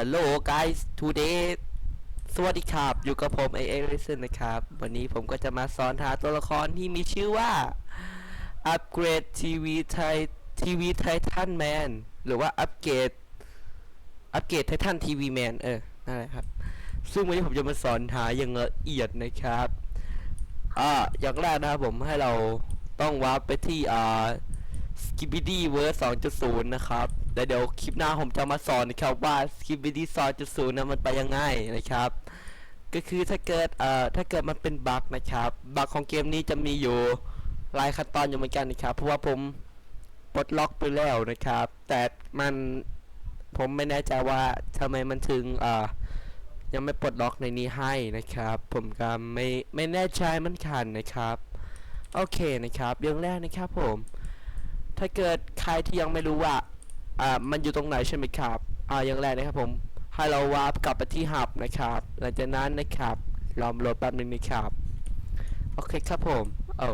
Hello guys today สวัสดีครับ อยู่กับผมเอเอริสันนะครับ วันนี้ผมก็จะมาสอนหาตัวละครที่มีชื่อว่า Upgrade TV ไทย TV Titan Man หรือว่า Upgrade Upgrade Titan TV Man เออ นั่นแหละครับ ซึ่งวันนี้ผมจะมาสอนหาอย่างละเอียดนะครับ อ่า อย่างแรกนะครับผมให้เราต้องวาร์ปไปที่อ่า Skibidi Verse 2.0 นะครับ แล้วเดี๋ยวคลิปหน้าผมจะมาสอนนะครับว่า Skibidi 2.0นะมันไปยังไงนะครับ ก็คือถ้าเกิดเอ่อถ้าเกิดมันเป็นบั๊กนะครับบั๊กของเกมนี้จะมีอยู่หลายขั้นตอนอยู่เหมือนกันนะครับ เพราะว่าผมปลดล็อกไปแล้วนะครับ แต่มันผมไม่แน่ใจว่าทำไมมันถึงเอ่อยังไม่ปลดล็อกในนี้ให้นะครับ ผมก็ไม่ไม่แน่ใจมันคันนะครับโอเคนะครับเรื่องแรกนะครับผม ถ้าเกิดใครที่ยังไม่รู้ว่า อ่ามันอยู่ตรงไหนใช่ไหมครับอ่าอย่างแรกนะครับผมให้เราวาร์ปกลับไปที่หับนะครับ หลังจากนั้นนะครับรอมโหลดแป๊บนึงนะครับโอเคครับผมโอ้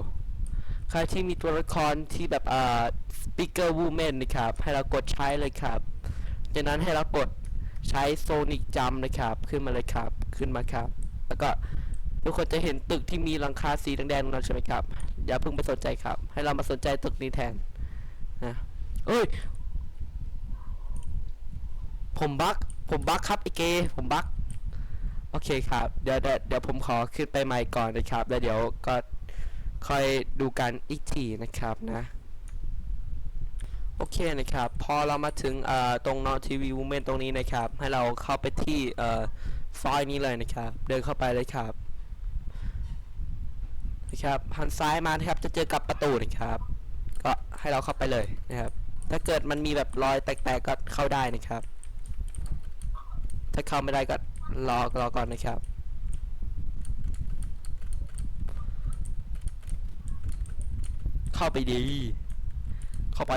ใครที่มีตัวละครที่แบบอ่า speaker woman นนะครับให้เรากดใช้เลยครับ จากนั้นให้เรากดใช้ sonic jump นะครับ ขึ้นมาเลยครับขึ้นมาครับ แล้วก็ทุกคนจะเห็นตึกที่มีหลังคาสีแดงๆตรงนั้นใช่ไหมครับ อย่าเพิ่งไปสนใจครับ ให้เรามาสนใจตึกนี้แทนนะเอ้ย ผมบักผมบักครับไอเกผมบักโอเคครับ เดี๋ยวเดี๋ยวผมขอขึ้นไปใหม่ก่อนนะครับ แล้วเดี๋ยวก็ค่อยดูกันอีกทีนะครับนะ โอเคนะครับ พอเรามาถึงตรงนอทีวีวูเมนตรงนี้นะครับ ให้เราเข้าไปที่เอ่อไฟล์นี้เลยนะครับ เดินเข้าไปเลยครับนะครับหันซ้ายมานะครับ จะเจอกับประตูนะครับ ก็ให้เราเข้าไปเลยนะครับ ถ้าเกิดมันมีแบบรอยแตกๆก็เข้าได้นะครับ ถ้าเข้าไม่ได้ก็รอรอก่อนนะครับ เข้าไปดี เข้าไป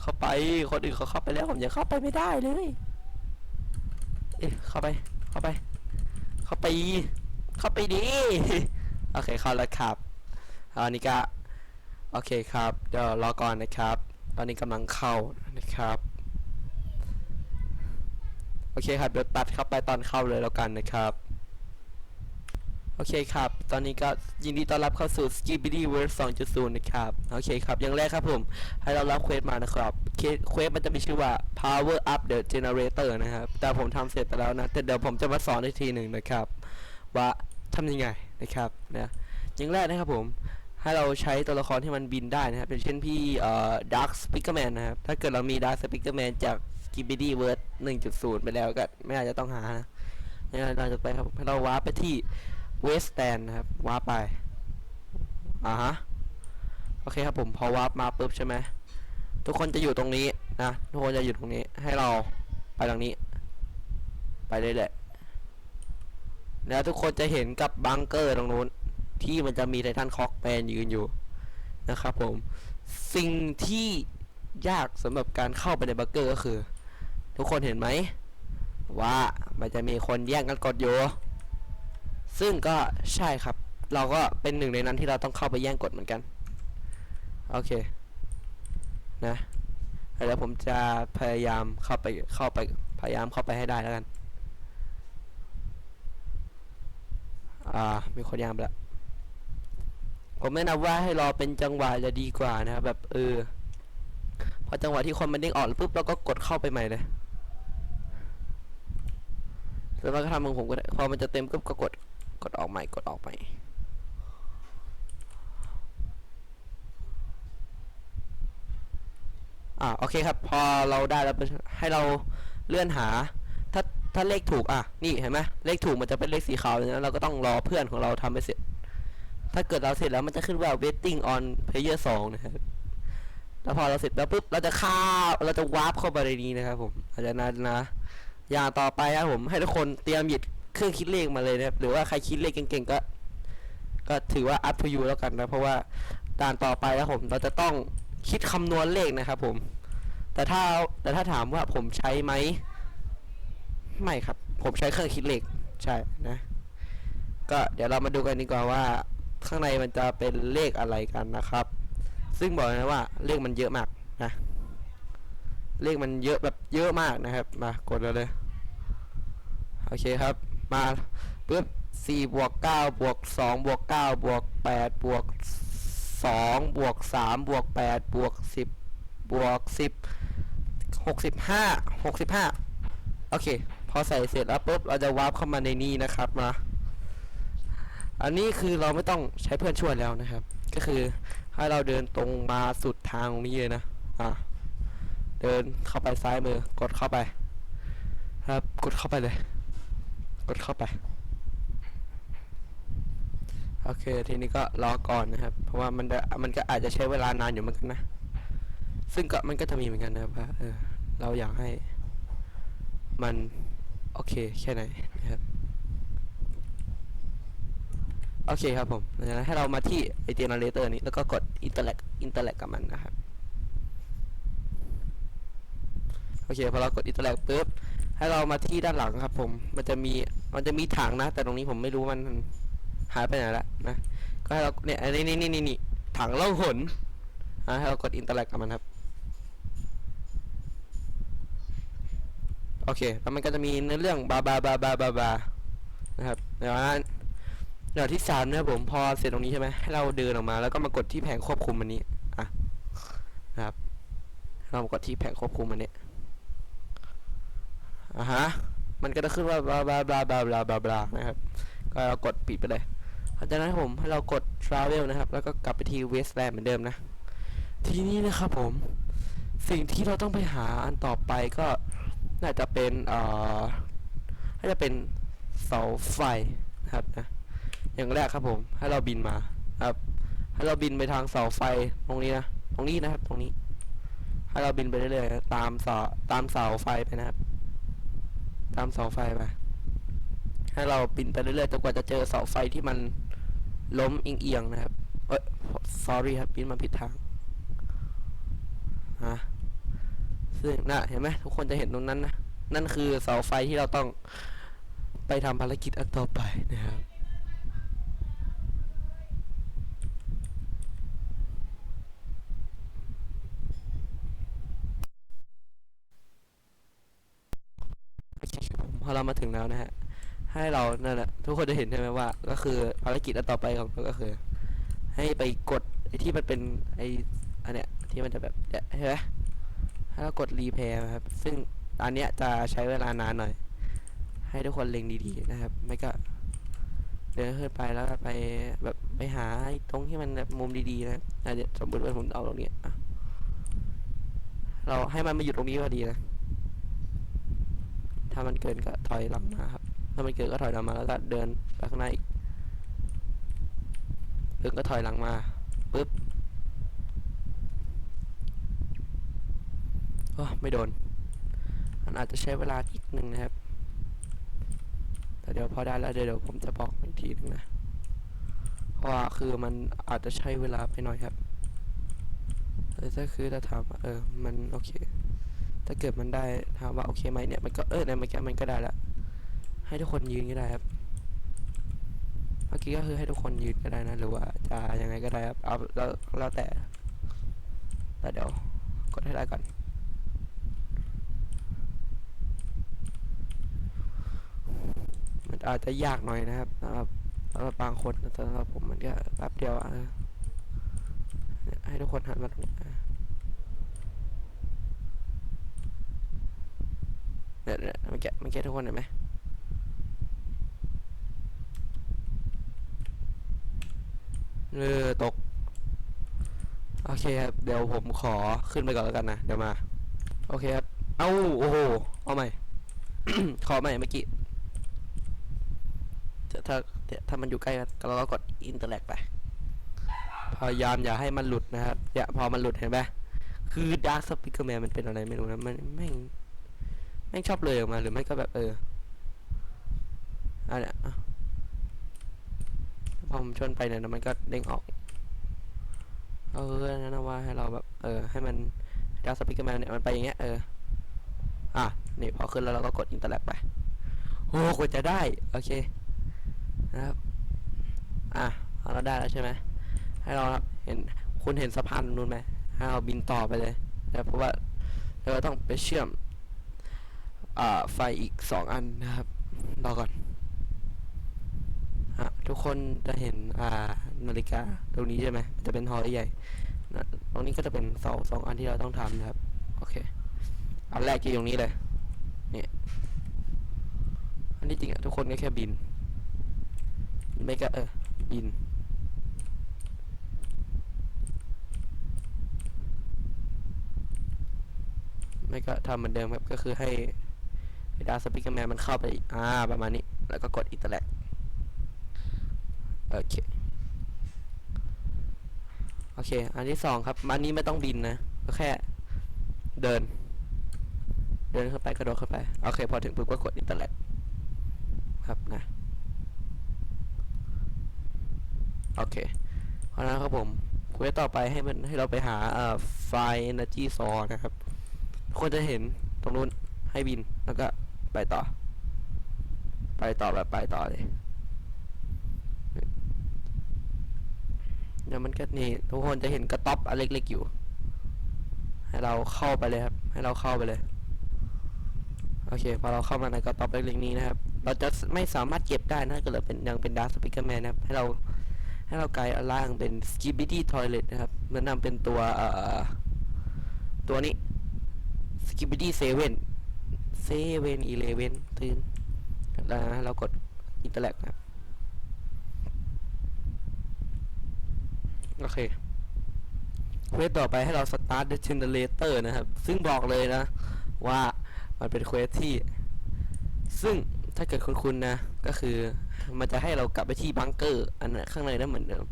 เข้าไป คนอื่นเขาเข้าไปแล้วผมยังเข้าไปไม่ได้เลย เอ๊ะเข้าไป เข้าไป เข้าไป เข้าไปดี โอเคเข้าแล้วครับอันนี้ก็ โอเคครับ เดี๋ยวรอก่อนนะครับ ตอนนี้กำลังเข้านะครับ โอเคครับเดี๋ยวตัดเข้าไปตอนเข้าเลยแล้วกันนะครับ โอเคครับ ตอนนี้ก็ยินดีต้อนรับเข้าสู่ Skibidi Verse 2.0 นะครับ โอเคครับ อย่างแรกครับผม ให้เรารับเควสมานะครับเควสเควสมันจะมีชื่อว่า Power Up the Generator นะครับ แต่ผมทำเสร็จไปแล้วนะ แต่เดี๋ยวผมจะมาสอนอีกทีหนึ่งนะครับ ว่าทำยังไงนะครับนะอย่างแรกนะครับผมให้เราใช้ตัวละครที่มันบินได้นะครับอย่างเช่นพี่เอ่อ Dark Speakerman นะครับ ถ้าเกิดเรามี Dark Speakerman จาก Skibidi Verse 1.0ไปแล้วก็ไม่อาจจะต้องหานะเราจะไปครับเราวาร์ปไปที่ West Stand นะครับวาร์ปไปอ่าฮะโอเคครับผมพอวาร์ปมาปุ๊บใช่ไหมทุกคนจะอยู่ตรงนี้นะทุกคนจะอยู่ตรงนี้ให้เราไปตรงนี้ ไปเลยแหละแล้วทุกคนจะเห็นกับบังเกอร์ตรงนู้น ที่มันจะมีไททันคอกแมนยืนอยู่นะครับผม สิ่งที่ยากสำหรับการเข้าไปในบังเกอร์ก็คือ ทุกคนเห็นไหม ว่ามันจะมีคนแย่งกันกดอยู่ซึ่งก็ใช่ครับ เราก็เป็นหนึ่งในนั้นที่เราต้องเข้าไปแย่งกดเหมือนกัน โอเค นะแล้วผมจะพยายามเข้าไปเข้าไปพยายามเข้าไปให้ได้แล้วกันอ่ามีคนยามแล้วผมแนะนำว่าให้รอเป็นจังหวะจะดีกว่านะครับแบบเออพอจังหวะที่คนมันเด้งออกปุ๊บเราก็กดเข้าไปใหม่เลย แล้วเราก็ทำของผมก็ได้พอมันจะเต็มปุ๊บก็กดกดออกใหม่กดออกใหม่อ่าโอเคครับ พอเราได้แล้วให้เราเลื่อนหา ถ้าถ้าเลขถูกอะนี่เห็นไหมเลขถูกมันจะเป็นเลขสีขาวเลยนะเราก็ต้องรอเพื่อนของเราทำไปเสร็จ ถ้าเกิดเราเสร็จแล้วมันจะขึ้นว่า waiting on player 2นะครับแล้วพอเราเสร็จแล้วปุ๊บเราจะข้าวเราจะวาร์ปเข้าไปในนี้นะครับผมอาจจะนั้นนะ อย่างต่อไปครับผมให้ทุกคนเตรียมหยิบเครื่องคิดเลขมาเลยนะครับหรือว่าใครคิดเลขเก่งๆก็ ก็ถือว่า up to you แล้วกันนะเพราะว่าด่านต่อไปครับผม เราจะต้องคิดคำนวณเลขนะครับผม แต่ถ้าแต่ถ้าถามว่าผมใช้ไหมไม่ครับ ผมใช้เครื่องคิดเลขใช่นะ ก็เดี๋ยวเรามาดูกันดีกว่าว่า ข้างในมันจะเป็นเลขอะไรกันนะครับ ซึ่งบอกเลยนะว่าเลขมันเยอะมากนะ เลขมันเยอะแบบเยอะมากนะครับ มากดเลยเลยโอเคครับ มาปุ๊บสี่บวกเก้าบวกสองบวกเก้าบวกแปดบวกสองบวกสามบวกแปดบวกสิบบวกสิบหกสิบห้าหกสิบห้าโอเค พอใส่เสร็จแล้วปุ๊บเราจะวาร์ปเข้ามาในนี้นะครับมา อันนี้คือเราไม่ต้องใช้เพื่อนช่วยแล้วนะครับ ก็คือให้เราเดินตรงมาสุดทางตรงนี้เลยนะ อะ เดินเข้าไปซ้ายมือกดเข้าไป ครับ กดเข้าไปเลย กดเข้าไป โอเค ทีนี้ก็รอก่อนนะครับ เพราะว่ามันจะมันก็อาจจะใช้เวลานานอยู่เหมือนกันนะ ซึ่งก็มันก็จะมีเหมือนกันนะครับว่าเออเราอยากให้ มัน โอเค แค่ไหนนะครับ โอเคครับผมหลังจากนั้นให้เรามาที่ไอเจเนเรเตอร์นี้แล้วก็กด interact interact กับมันนะครับ โอเคพอเรากด interact ปุ๊บให้เรามาที่ด้านหลังครับ ผมมันจะมีมันจะมีถังนะ แต่ตรงนี้ผมไม่รู้มันหายไปไหนละนะก็ให้เราเนี่ยนี่นี่นี่นี่นี่ถังล่องหนอะให้เรากด interact กับมันครับโอเคแล้วมันก็จะมีเนื้อเรื่องบาบาบาบาบาบานะครับเดี๋ยวนั้นเดี๋ยวที่สามเนะครับผมพอเสร็จตรงนี้ใช่ไหมให้เราเดินออกมา แล้วก็มากดที่แผงควบคุมอันนี้อะนะครับเรามากดที่แผงควบคุมอันนี้ อะฮะ มันก็จะขึ้นว่าบลาบลาบลาบลาบลาบลาบลานะครับ ก็เรากดปิดไปเลยหลังจากนั้นผมให้เรากด travel นะครับ แล้วก็กลับไปที่ wasteland เหมือนเดิมนะ ทีนี้นะครับผม สิ่งที่เราต้องไปหาอันต่อไปก็น่าจะเป็นเอ่อน่าจะเป็นเสาไฟนะครับนะ อย่างแรกครับผม ให้เราบินมาครับให้เราบินไปทางเสาไฟตรงนี้นะ ตรงนี้นะครับ ตรงนี้ ให้เราบินไปเรื่อยๆตามเสาตามเสาไฟไปนะครับ ตามเสาไฟไปให้เราบินไปเรื่อยๆจนกว่าจะเจอเสาไฟที่มันล้มเอียงๆนะครับ เอ้ย sorry ครับบินมาผิดทางฮะซึ่งน่ะเห็นไหมทุกคนจะเห็นตรงนั้นนะ นั่นคือเสาไฟที่เราต้องไปทำภารกิจอันต่อไปนะครับ โอเคครับผม พอเรามาถึงแล้วนะฮะ ให้เรานั่นแหละทุกคนจะเห็นใช่ไหมว่า ก็คือภารกิจอันต่อไปของเราก็คือ ให้ไปกดไอ้ที่มันเป็นไอ้อันเนี้ยที่มันจะแบบเนี่ยเห็นไหมให้เรากดรีเพย์ครับ ซึ่งอันเนี้ยจะใช้เวลานานหน่อย ให้ทุกคนเล็งดีๆนะครับ ไม่ก็เดินขึ้นไปแล้วไปแบบไปหาตรงที่มันแบบมุมดีๆนะอะเดี๋ยวสมมติว่าผมเอาตรงนี้เราให้มันมาอยู่ตรงนี้พอดีนะ ถ้ามันเกินก็ถอยหลังมาครับ ถ้ามันเกินก็ถอยหลังมาแล้วก็เดินไปข้างหน้าอีกเดินก็ถอยหลังมาปุ๊บโอ้ไม่โดน มันอาจจะใช้เวลาอีกหนึ่งนะครับ แต่เดี๋ยวพอได้แล้วเดี๋ยวผมจะบอกอีกทีหนึงนะ เพราะว่าคือมันอาจจะใช้เวลาไปหน่อยครับแต่ถ้าคือถ้าถามเออ มันโอเค ถ้าเกิดมันได้ถามว่าโอเคไหมเนี่ยมันก็เออในเมื่อกี้มันก็ได้ละให้ทุกคนยืนก็ได้ครับเมื่อกี้ก็คือให้ทุกคนยืนก็ได้นะหรือว่าจะยังไงก็ได้ครับเอาแล้วแล้วแต่แต่เดี๋ยวกดให้ได้ก่อนมันอาจจะยากหน่อยนะครับสำหรับสำหรับบางคนแต่สำหรับผมมันก็แป๊บเดียวอะเออเนี่ยให้ทุกคนหันมาตรงนี้ อะเนี่ยเนี่ยเมื่อกี้เมื่อกี้ทุกคนเห็นไหมเออตก โอเคครับ เดี๋ยวผมขอขึ้นไปก่อนแล้วกันนะ เดี๋ยวมา โอเคครับ เอ้า โอ้โห เอาใหม่ ขอใหม่เมื่อกี้ ถ้าถ้าถ้ามันอยู่ใกล้กันเราก็กดอินเตอร์แลกไป พยายามอย่าให้มันหลุดนะครับ อย่าพอมันหลุดเห็นไหมคือดาร์ s สปิเกอร์แมนมันเป็นอะไรไม่รู้นะ มันแม่ง ม่งชอบเลยออกมาหรือไม่ก็แบบเอออันเนี้ยอะพอผมชนไปเนี่ยมันก็เด้งออกเออนั่นนะว่าให้เราแบบเออให้มันดาวสปิเกอร์แมนเนี่ยมันไปอย่างเงี้ยเอออะนี่พอขึ้นแล้วเราก็กดอินเตอร์แลกไปโอ้กว่าจะได้โอเคนะครับอะเราได้แล้วใช่ไหมให้เราเห็นคุณเห็นสะพานนู้นไหมให้เราบินต่อไปเลยนะเพราะว่าแล้วก็ต้องไปเชื่อม อ่าไฟอีกสองอันนะครับรอก่อนอะทุกคนจะเห็นอ่านาฬิกาตรงนี้ใช่ไหมจะเป็นหอใหญ่ๆตรงนี้ก็จะเป็นเสาสองอันที่เราต้องทำนะครับ โอเค อันแรกที่ตรงนี้เลยนี่อันที่จริงอะทุกคนก็แค่บิน ไม่ก็เออบินไม่ก็ทำเหมือนเดิมครับก็คือให้ ดาสปิกร์แมนมันเข้าไปอ่าประมาณนี้ แล้วก็กดอินเตอร์แลกโอเค โอเค อันที่สองครับอันนี้ไม่ต้องบินนะ ก็แค่เดิน เดินเข้าไปกระโดดเข้าไป โอเค พอถึงปุ๊บก็กดอินเตอร์แลกครับนะ โอเค เพราะนั้นครับผมควสต่อไปให้มันให้เราไปหาเอ่อไฟ energy source นะครับควรจะเห็นตรงนู้นให้บินแล้วก็ ไปต่อ ไปต่อแบบไปต่อเลยเดี๋ยวมันก็นี่ทุกคนจะเห็นกระต๊อบอันเล็กๆอยู่ ให้เราเข้าไปเลยครับ ให้เราเข้าไปเลย โอเค พอเราเข้ามาในกระต๊อบเล็กๆนี้นะครับ เราจะไม่สามารถเก็บได้นะก็เลยเป็นยังเป็นดาร์สปิเกอร์แมนนะครับ ให้เราให้เรากลายล่างเป็น Skibidi Toilet นะครับมันนำเป็นตัวเอ่อตัวนี้สกิบิตี้เซเว่น Skibidi Seven Seven Eleven ตื่นแล้วนะเรากด Interact นะครับโอเคเควสต่อไปให้เรา start the generator นะครับ ซึ่งบอกเลยนะ ว่ามันเป็นเควสที่ ซึ่งถ้าเกิดคุณคุณนะ ก็คือมันจะให้เรากลับไปที่บังเกอร์ อันนั้นข้างในนั้นเหมือนเดิม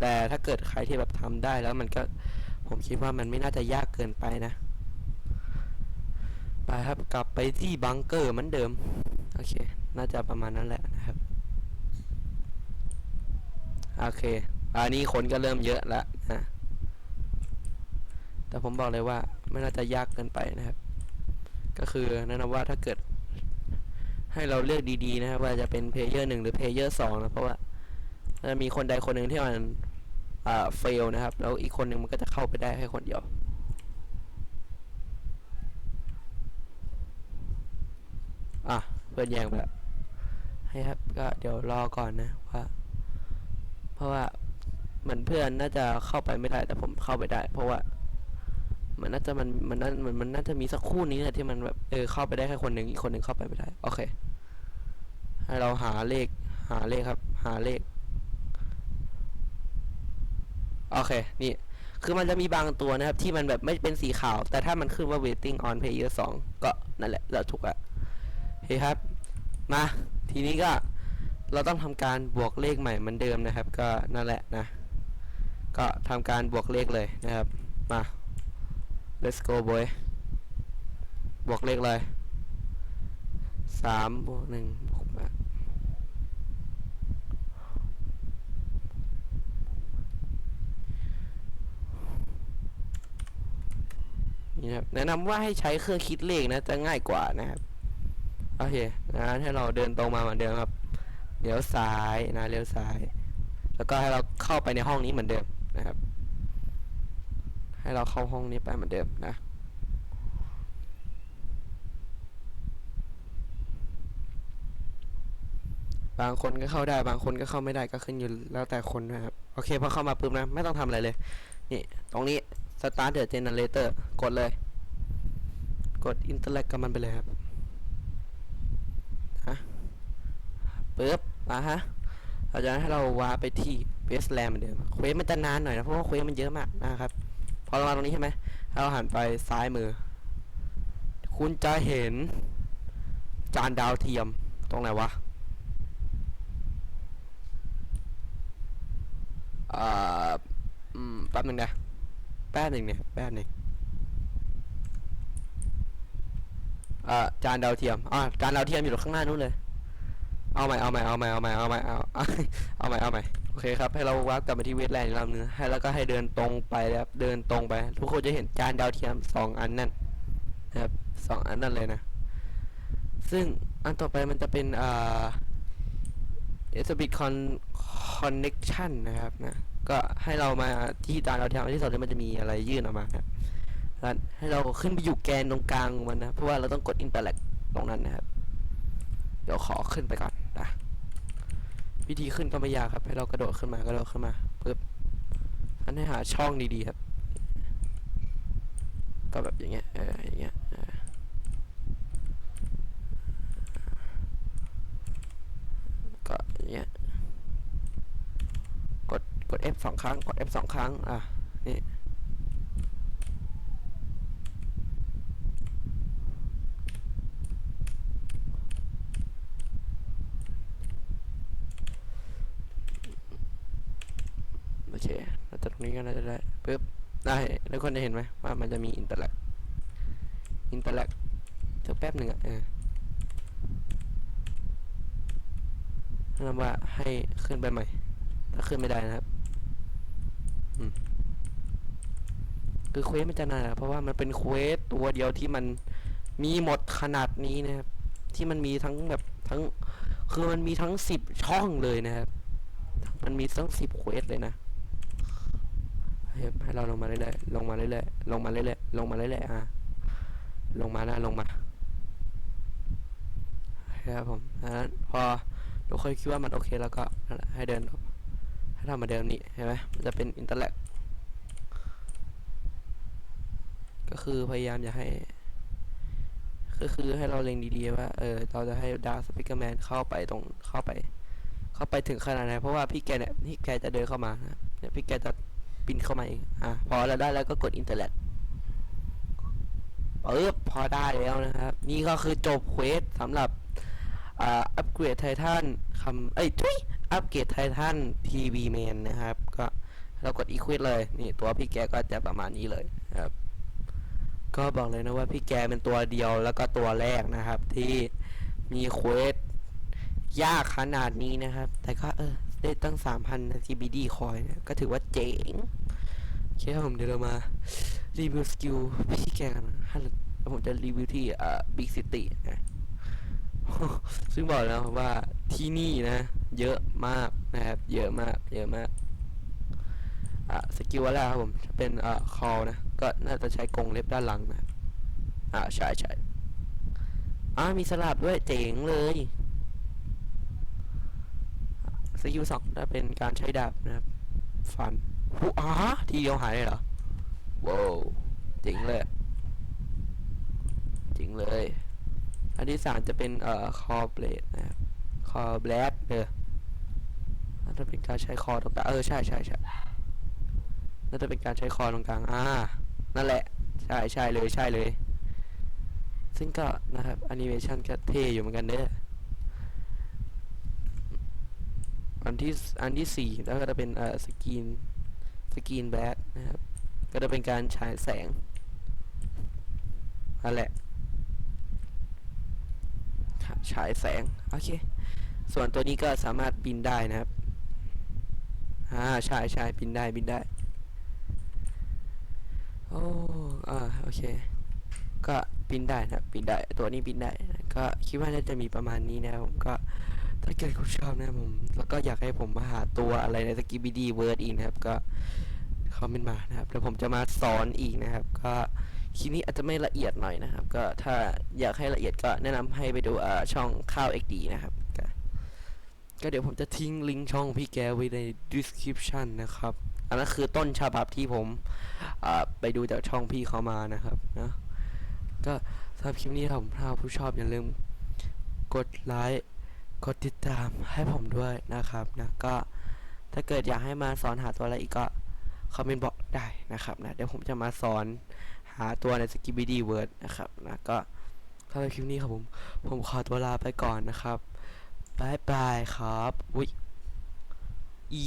แต่ถ้าเกิดใครที่แบบทำได้แล้วมันก็ผมคิดว่ามันไม่น่าจะยากเกินไปนะ ไปครับกลับไปที่บังเกอร์เหมือนเดิม โอเค น่าจะประมาณนั้นแหละนะครับ โอเค อันนี้คนก็เริ่มเยอะแล้วนะแต่ผมบอกเลยว่าไม่น่าจะยากเกินไปนะครับ ก็คือแนะนำว่าถ้าเกิด ให้เราเลือกดีๆนะครับ ว่าจะเป็นเพลเยอร์หนึ่งหรือเพลเยอร์สองนะเพราะว่าจะมีคนใดคนหนึ่งที่มันอ่าเฟลนะครับ แล้วอีกคนหนึ่งมันก็จะเข้าไปได้แค่คนเดียว อะ เพื่อนแย่งไปแล้วให้ครับ ก็เดี๋ยวรอก่อนนะว่า เพราะว่าเหมือนเพื่อนน่าจะเข้าไปไม่ได้ แต่ผมเข้าไปได้ เพราะว่า มันน่าจะมันมันน่ามันมันน่าจะมีสักคู่นี้แหละที่มันแบบเออเข้าไปได้แค่คนหนึ่งอีกคนหนึ่งเข้าไปไม่ได้ โอเค ให้เราหาเลข หาเลขครับ หาเลขโอเค นี่ คือมันจะมีบางตัวนะครับ ที่มันแบบไม่เป็นสีขาว แต่ถ้ามันขึ้นว่า waiting on player 2 ก็นั่นแหละ เราถูกอะ เคครับ มา ทีนี้ก็เราต้องทำการบวกเลขใหม่เหมือนเดิมนะครับ ก็นั่นแหละนะ ก็ทำการบวกเลขเลยนะครับ มา let's go boy บวกเลขเลยสามบวกหนึ่งบวกแปดนี่นะครับแนะนำว่าให้ใช้เครื่องคิดเลขนะจะง่ายกว่านะครับ โอเคงั้นให้เราเดินตรงมาเหมือนเดิมครับเลี้ยวซ้ายนะเลี้ยวซ้าย แล้วก็ให้เราเข้าไปในห้องนี้เหมือนเดิมนะครับ ให้เราเข้าห้องนี้ไปเหมือนเดิมนะบางคนก็เข้าได้บางคนก็เข้าไม่ได้ก็ขึ้นอยู่แล้วแต่คนนะครับ โอเคพอเข้ามาปุ๊บนะ ไม่ต้องทำอะไรเลย นี่ ตรงนี้ start the generator กดเลย กด interact กับมันไปเลยครับ ฮะ ปึ๊บมาฮะเราจะให้เราวาไปที่เวสแลนด์เหมือนเดิมเควสมันจะนานหน่อยนะเพราะว่าเควสมันเยอะมากนะครับพอเรามาตรงนี้ใช่ไหมเราหันไปซ้ายมือ คุณจะเห็น จานดาวเทียมตรงไหนวะเอ่ออืมแป๊บหนึ่งนะแป๊บหนึ่งเนี่ยแป๊บหนึ่งเอ่อจานดาวเทียมอ่าจานดาวเทียมอยู่ข้างหน้านู้นเลย เอาใหม่เอาใหม่เอาใหม่เอาใหม่เอาใหม่เอาเอาใหม่เอาใหม่โอเคครับให้เราวาร์ปกลับมาที่เวทแลนด์อีกรอบนึงให้แล้วก็ให้เดินตรงไปนะครับเดินตรงไป ทุกคนจะเห็นจานดาวเทียมสองอันนั่นนะครับสองอันนั่นเลยนะ ซึ่งอันต่อไปมันจะเป็นอ่า s b i t con connection นะครับนะก็ให้เรามาที่จานดาวเทียมอันที่สองเนี่ยมันจะมีอะไรยื่นออกมานะแล้วให้เราขึ้นไปอยู่แกนตรงกลางของมันนะเพราะว่าเราต้องกดอินเตอร์แลกตรงนั้นนะครับเดี๋ยวขอขึ้นไปก่อน นะวิธีขึ้นก็ไม่ยากครับ ให้เรากระโดดขึ้นมากระโดดขึ้นมาปึ๊บอันให้หาช่องดีๆครับ ก็แบบอย่างเงี้ยเอออย่างเงี้ยก็อย่างเงี้ยกดกด F สองครั้งกด F สองครั้งอะนี่ โอเคแล้วจากตรงนี้ก็น่าจะได้ปึ๊บ ได้แล้วคนจะเห็นไหมว่ามันจะมีอินเตอร์แลกอินเตอร์แลกเดี๋ยวแป๊บหนึ่งอะเออแนะนำว่าให้ขึ้นไปใหม่ ถ้าขึ้นไม่ได้นะครับคือเควสไมันจะนานเพราะว่ามันเป็นเควสตัวเดียวที่มันมีหมดขนาดนี้นะครับ ที่มันมีทั้งแบบทั้ง คือมันมีทั้งสิบช่องเลยนะครับ มันมีทั้งสิบเควสเลยนะ ให้เราลงมาเรื่อยๆลงมาเรื่อยๆลงมาเรื่อยๆลงมาเรื่อยๆอะลงมานะลงมาครับผมดังนั้นพอทุกคนคิดว่ามันโอเคแล้วก็ให้เดินให้ทำมาเดิมนี่เห็นไหมมันจะเป็นอินเตอร์แลกก็คือพยายามอย่าให้ก็คือให้เราเล็งดีๆว่าเออเราจะให้ดาร์สปิเกอร์แมนเข้าไปตรงเข้าไป เข้าไปถึงขนาดไหนเพราะว่าพี่แกเนี่ยพี่แกจะเดินเข้ามานะเนี่ยพี่แกจะ ปินเข้ามาเอง อะ พอเราได้แล้วก็กดอินเทอร์เน็ตปึ๊บพอได้แล้วนะครับ นี่ก็คือจบเควสสำหรับอัปเกรดไททันคำเอ้ยทุยอัปเกรดไททันทีวีแมนนะครับ ก็เรากดอีควิดเลย นี่ตัวพี่แกก็จะประมาณนี้เลยครับ ก็บอกเลยนะว่าพี่แกเป็นตัวเดียวแล้วก็ตัวแรกนะครับ ที่มีเควสยากขนาดนี้นะครับ แต่ก็เออ ได้ตั้ง 3,000 TBD คอยนะก็ถือว่าเจ๋งโอเคครับผมเดี๋ยวเรามารีวิวสกิลพี่แกกันนะฮัลโหลผมจะรีวิวที่อ่อ Big City นะซึ่งบอกแล้วว่าที่นี่นะ เยอะมากนะครับ เยอะมาก เยอะมากอะสกิลอะไรกครับผมจะเป็นอ่อ call นะ ก็น่าจะใช้กรงเล็บด้านหลังนะอ่าใช่ใช่อ่ามีสลับด้วยเจ๋งเลย กิลสองจะเป็นการใช้ดาบนะครับฟันหูอ๋อทีเดียวหายเลยเหรอว้าวเจ๋งเลยเจ๋งเลย อันที่สามจะเป็นเอ่อคอเบลดนะครับคอแบล็กเด้อน่าจะเป็นการใช้คอตรงกลางเออใช่ใช่ใช่น่าจะเป็นการใช้คอตรงกลางอ่านั่นแหละ ใช่ใช่เลยใช่เลย ซึ่งก็นะครับแอนิเมชันก็เท่อยู่เหมือนกันเด้อ อันที่อันที่สี่แล้วก็จะเป็นเอ่อสกรีนสกรีนแบดนะครับ ก็จะเป็นการฉายแสงนั่นแหละฉายแสง โอเค ส่วนตัวนี้ก็สามารถบินได้นะครับอ่าใช่ใช่บินได้บินได้ โอ้อ่าโอเค ก็บินได้นะครับบินได้ ตัวนี้บินได้ ก็คิดว่าน่าจะมีประมาณนี้นะครับผมก็ ถ้าเกิดคุณชอบนะครับผม แล้วก็อยากให้ผมมาหาตัวอะไรในสกิบิดีเวิร์ดอีกนะครับ ก็คอมเมนต์มานะครับ แล้วผมจะมาสอนอีกนะครับ ก็คลิปนี้อาจจะไม่ละเอียดหน่อยนะครับ ก็ถ้าอยากให้ละเอียดก็แนะนำให้ไปดูอ่ช่องข้าว XD นะครับก็ก็เดี๋ยวผมจะทิ้งลิงก์ช่องพี่แกไว้ใน description นะครับ อันนั้นคือต้นฉบับที่ผมไปดูจากช่องพี่เขามานะครับนะก็สำหรับคลิปนี้ผมถ้าผู้ชอบอย่าลืมกดไลค์ กดติดตามให้ผมด้วยนะครับนะก็ถ้าเกิดอยากให้มาสอนหาตัวอะไรอีกก็คอมเมนต์บอกได้นะครับนะเดี๋ยวผมจะมาสอนหาตัวในสกิบิดีเวิร์ดนะครับนะก็สำหรับคลิปนี้ครับผม ผมขอตัวลาไปก่อนนะครับบายบายครับอุ้ยอี